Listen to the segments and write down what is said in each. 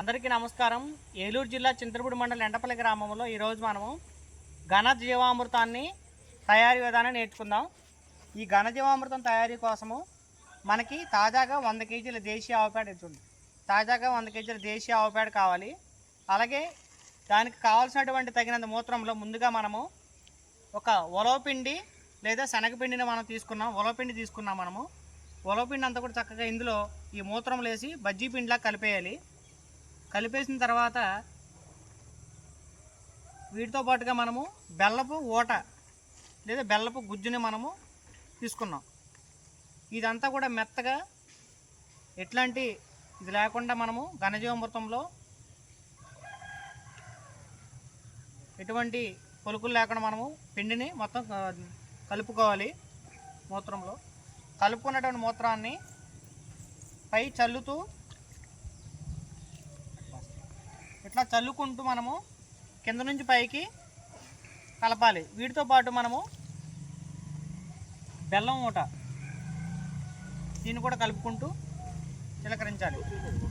అందరికీ నమస్కారం. ఏలూరు జిల్లా చింతలపూడి మండలం ఎండపల్లి గ్రామంలో ఈరోజు మనము ఘన జీవామృతాన్ని తయారీ విధానం నేర్చుకుందాం. ఈ ఘన జీవామృతం తయారీ కోసము మనకి తాజాగా వంద కేజీల దేశీయ ఆవుపేడ ఇస్తుంది తాజాగా వంద కేజీల దేశీయ ఆవుపేడ కావాలి. అలాగే దానికి కావాల్సినటువంటి తగినంత మూత్రంలో ముందుగా మనము ఒక ఉలవపిండి లేదా శనగపిండిని మనం తీసుకున్నాం. ఉలవపిండి తీసుకున్నాం మనము. ఉలవపిండి అంతా కూడా చక్కగా ఇందులో ఈ మూత్రం వేసి బజ్జీ పిండిలా కలిపేయాలి. కలిపేసిన తర్వాత వీటితో పాటుగా మనము బెల్లపు ఓట లేదా బెల్లపు గుజ్జుని మనము తీసుకున్నాం. ఇదంతా కూడా మెత్తగా ఎట్లాంటి ఇది లేకుండా మనము ఘనజీవామృతంలో ఎటువంటి పొలుకులు లేకుండా మనము పిండిని మొత్తం కలుపుకోవాలి మూత్రంలో. కలుపుకున్నటువంటి మూత్రాన్ని పై చల్లుతూ ఇట్లా చల్లుకుంటూ మనము కింద నుంచి పైకి కలపాలి. వీటితో పాటు మనము బెల్లం ఊట దీన్ని కూడా కలుపుకుంటూ చిలకరించాలి.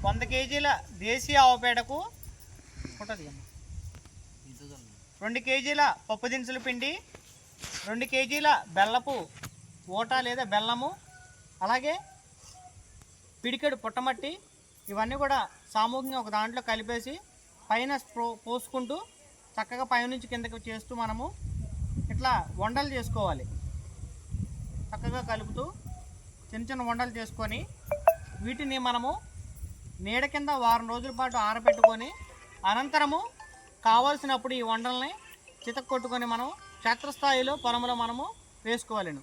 వంద కేజీల దేశీయ ఆవుపేడకు ఉంటుంది రెండు కేజీల పప్పు దినుసుల పిండి రెండు కేజీల బెల్లపు ఊట లేదా బెల్లము అలాగే పిడికెడు పుట్టమట్టి ఇవన్నీ కూడా సామూహికంగా ఒక దాంట్లో కలిపేసి పైన పోసుకుంటూ చక్కగా పైనుంచి కిందకి చేస్తూ మనము ఇట్లా వండలు చేసుకోవాలి. చక్కగా కలుపుతూ చిన్న చిన్న వండలు చేసుకొని వీటిని మనము నీడ కింద వారం రోజుల పాటు ఆరబెట్టుకొని అనంతరము కావాల్సినప్పుడు ఈ వండల్ని చితక్కొట్టుకొని మనం క్షేత్రస్థాయిలో పొలంలో మనము వేసుకోవాలను.